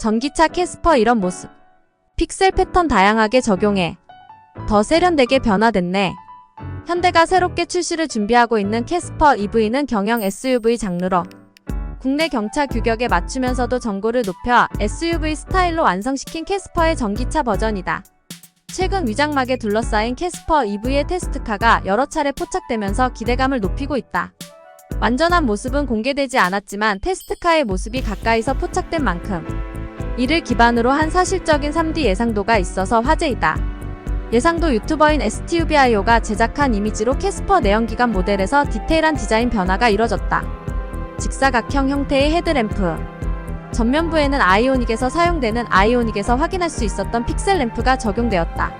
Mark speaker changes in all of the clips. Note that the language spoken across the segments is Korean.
Speaker 1: 전기차 캐스퍼 이런 모습. 픽셀 패턴 다양하게 적용해. 더 세련되게 변화됐네. 현대가 새롭게 출시를 준비하고 있는 캐스퍼 EV는 경영 SUV 장르로 국내 경차 규격에 맞추면서도 전고를 높여 SUV 스타일로 완성시킨 캐스퍼의 전기차 버전이다. 최근 위장막에 둘러싸인 캐스퍼 EV의 테스트카가 여러 차례 포착되면서 기대감을 높이고 있다. 완전한 모습은 공개되지 않았지만 테스트카의 모습이 가까이서 포착된 만큼 이를 기반으로 한 사실적인 3D 예상도가 있어서 화제이다. 예상도 유튜버인 STUBIO가 제작한 이미지로 캐스퍼 내연기관 모델에서 디테일한 디자인 변화가 이뤄졌다. 직사각형 형태의 헤드램프. 전면부에는 아이오닉에서 사용되는 아이오닉에서 확인할 수 있었던 픽셀 램프가 적용되었다.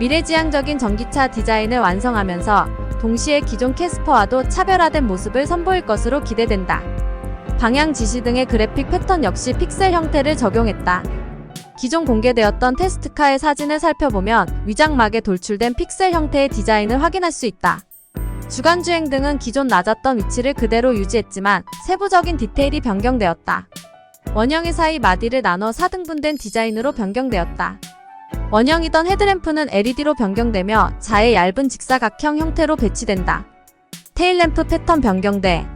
Speaker 1: 미래지향적인 전기차 디자인을 완성하면서 동시에 기존 캐스퍼와도 차별화된 모습을 선보일 것으로 기대된다. 방향 지시 등의 그래픽 패턴 역시 픽셀 형태를 적용했다. 기존 공개되었던 테스트카의 사진을 살펴보면 위장막에 돌출된 픽셀 형태의 디자인을 확인할 수 있다. 주간주행 등은 기존 낮았던 위치를 그대로 유지했지만 세부적인 디테일이 변경되었다. 원형의 사이 마디를 나눠 4등분된 디자인으로 변경되었다. 원형이던 헤드램프는 LED로 변경되며 자의 얇은 직사각형 형태로 배치된다. 테일램프 패턴 변경돼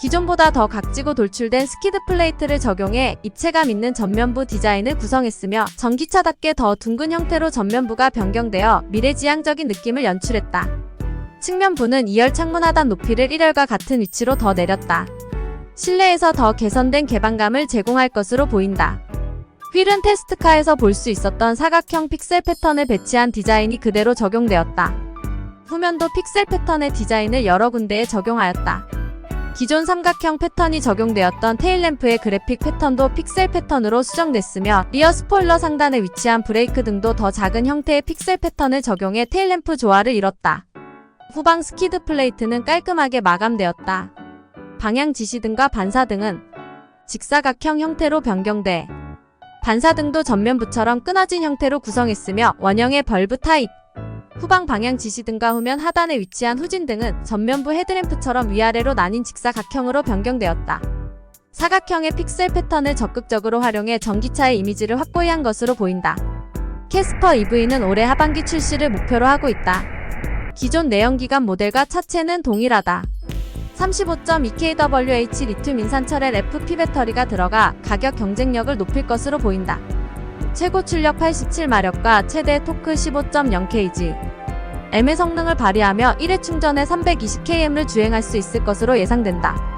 Speaker 1: 기존보다 더 각지고 돌출된 스키드 플레이트를 적용해 입체감 있는 전면부 디자인을 구성했으며 전기차답게 더 둥근 형태로 전면부가 변경되어 미래지향적인 느낌을 연출했다. 측면부는 2열 창문 하단 높이를 1열과 같은 위치로 더 내렸다. 실내에서 더 개선된 개방감을 제공할 것으로 보인다. 휠은 테스트카에서 볼 수 있었던 사각형 픽셀 패턴을 배치한 디자인이 그대로 적용되었다. 후면도 픽셀 패턴의 디자인을 여러 군데에 적용하였다. 기존 삼각형 패턴이 적용되었던 테일램프의 그래픽 패턴도 픽셀 패턴으로 수정됐으며 리어 스포일러 상단에 위치한 브레이크 등도 더 작은 형태의 픽셀 패턴을 적용해 테일램프 조화를 이뤘다. 후방 스키드 플레이트는 깔끔하게 마감되었다. 방향 지시등과 반사등은 직사각형 형태로 변경돼 반사등도 전면부처럼 끊어진 형태로 구성했으며 원형의 벌브 타입 후방 방향 지시 등과 후면 하단에 위치한 후진 등은 전면부 헤드램프처럼 위아래로 나뉜 직사각형으로 변경되었다. 사각형의 픽셀 패턴을 적극적으로 활용해 전기차의 이미지를 확고히 한 것으로 보인다. 캐스퍼 EV는 올해 하반기 출시를 목표로 하고 있다. 기존 내연기관 모델과 차체는 동일하다. 35.2kWh 리튬 인산철의 FP 배터리가 들어가 가격 경쟁력을 높일 것으로 보인다. 최고 출력 87마력과 최대 토크 15.0kg. M의 성능을 발휘하며 1회 충전에 320km를 주행할 수 있을 것으로 예상된다.